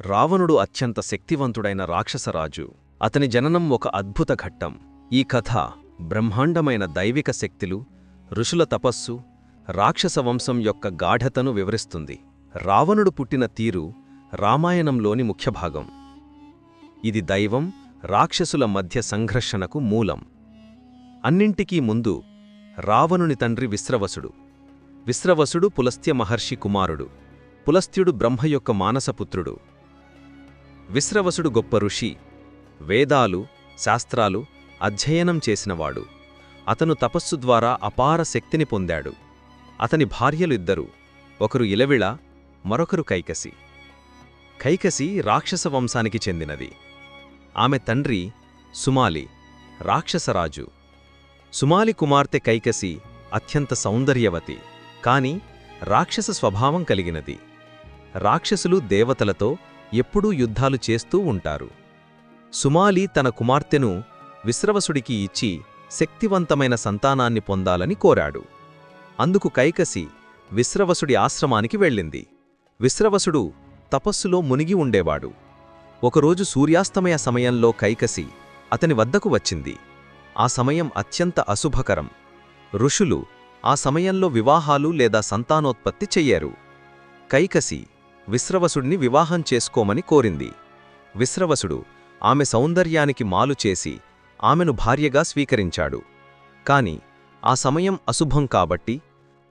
రావణుడు అత్యంత శక్తివంతుడైన రాక్షసరాజు. అతని జననం ఒక అద్భుత ఘట్టం. ఈ కథ బ్రహ్మాండమైన దైవిక శక్తులు ఋషుల తపస్సు రాక్షస వంశం యొక్క గాఢతను వివరిస్తుంది. రావణుడు పుట్టిన తీరు రామాయణంలోని ముఖ్య భాగం. ఇది దైవం రాక్షసుల మధ్య సంఘర్షణకు మూలం. అన్నింటికీ ముందు రావణుని తండ్రి విశ్రవసుడు. విశ్రవసుడు పులస్త్య మహర్షి కుమారుడు. పులస్త్యుడు బ్రహ్మ యొక్క మానసపుత్రుడు విశ్రవసుడు గొప్ప ఋషి. వేదాలు శాస్త్రాలు అధ్యయనం చేసినవాడు. అతను తపస్సు ద్వారా అపార శక్తిని పొందాడు. అతని భార్యలు ఇద్దరు ఒకరు ఇలవిళ మరొకరు కైకసి. కైకసి రాక్షస వంశానికి చెందినది. ఆమె తండ్రి సుమాలి రాక్షసరాజు సుమాలి కుమార్తె కైకసి అత్యంత సౌందర్యవతి కాని రాక్షస స్వభావం కలిగినది. రాక్షసులు దేవతలతో ఎప్పుడూ యుద్ధాలు చేస్తూ ఉంటారు. సుమాలి తన కుమార్తెను విశ్రవసుడికి ఇచ్చి శక్తివంతమైన సంతానాన్ని పొందాలని కోరాడు. అందుకు కైకసి విశ్రవసుడి ఆశ్రమానికి వెళ్ళింది. విశ్రవసుడు తపస్సులో మునిగి ఉండేవాడు. ఒకరోజు సూర్యాస్తమయ సమయంలో కైకసి అతని వద్దకు వచ్చింది. ఆ సమయం అత్యంత అశుభకరం. ఋషులు ఆ సమయంలో వివాహాలు లేదా సంతానోత్పత్తి చెయ్యరు. కైకసి విశ్రవసుడిని వివాహం చేసుకోమని కోరింది. విశ్రవసుడు ఆమె సౌందర్యానికి మాలు చేసి ఆమెను భార్యగా స్వీకరించాడు. కాని ఆ సమయం అశుభం కాబట్టి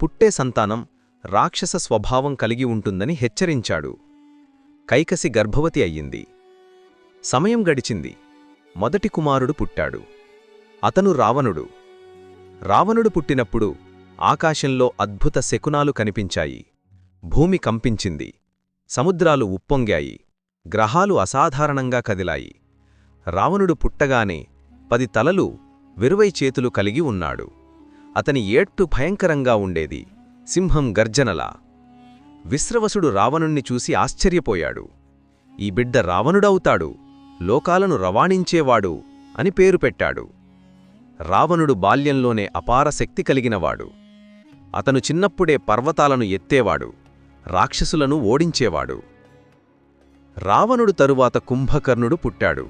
పుట్టే సంతానం రాక్షస స్వభావం కలిగి ఉంటుందని హెచ్చరించాడు. కైకసి గర్భవతి అయ్యింది. సమయం గడిచింది. మొదటి కుమారుడు పుట్టాడు. అతను రావణుడు. రావణుడు పుట్టినప్పుడు ఆకాశంలో అద్భుత శకునాలు కనిపించాయి. భూమి కంపించింది. సముద్రాలు ఉప్పొంగాయి. గ్రహాలు అసాధారణంగా కదిలాయి. రావణుడు పుట్టగానే పది తలలు విరువై చేతులు కలిగి ఉన్నాడు. అతని ఏట్టు భయంకరంగా ఉండేది. సింహం గర్జనలా. విశ్రవసుడు రావణుణ్ణి చూసి ఆశ్చర్యపోయాడు. ఈ బిడ్డ రావణుడవుతాడు. లోకాలను రవాణించేవాడు అని పేరు పెట్టాడు. రావణుడు బాల్యంలోనే అపార శక్తి కలిగినవాడు. అతను చిన్నప్పుడే పర్వతాలను ఎత్తేవాడు. రాక్షసులను ఓడించేవాడు. రావణుడు తరువాత కుంభకర్ణుడు పుట్టాడు.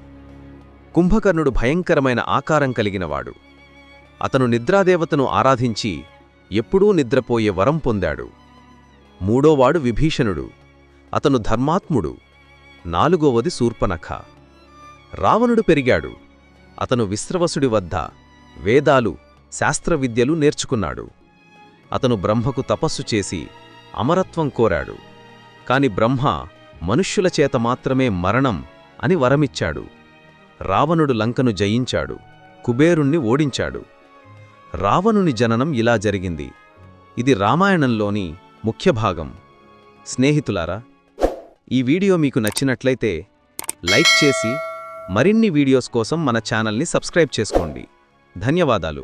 కుంభకర్ణుడు భయంకరమైన ఆకారం కలిగినవాడు. అతను నిద్రాదేవతను ఆరాధించి ఎప్పుడూ నిద్రపోయే వరం పొందాడు. మూడోవాడు విభీషణుడు. అతను ధర్మాత్ముడు. నాలుగోవది శూర్పనఖ. రావణుడు పెరిగాడు. అతను విశ్రవసుడి వద్ద వేదాలు శాస్త్రవిద్యలు నేర్చుకున్నాడు. అతను బ్రహ్మకు తపస్సు చేసి అమరత్వం కోరాడు. కాని బ్రహ్మ మనుష్యుల చేత మాత్రమే మరణం అని వరమిచ్చాడు. రావణుడు లంకను జయించాడు. కుబేరుణ్ణి ఓడించాడు. రావణుని జననం ఇలా జరిగింది. ఇది రామాయణంలోని ముఖ్య భాగం. స్నేహితులారా ఈ వీడియో మీకు నచ్చినట్లయితే లైక్ చేసి మరిన్ని వీడియోస్ కోసం మన ఛానల్ని సబ్స్క్రైబ్ చేసుకోండి. ధన్యవాదాలు.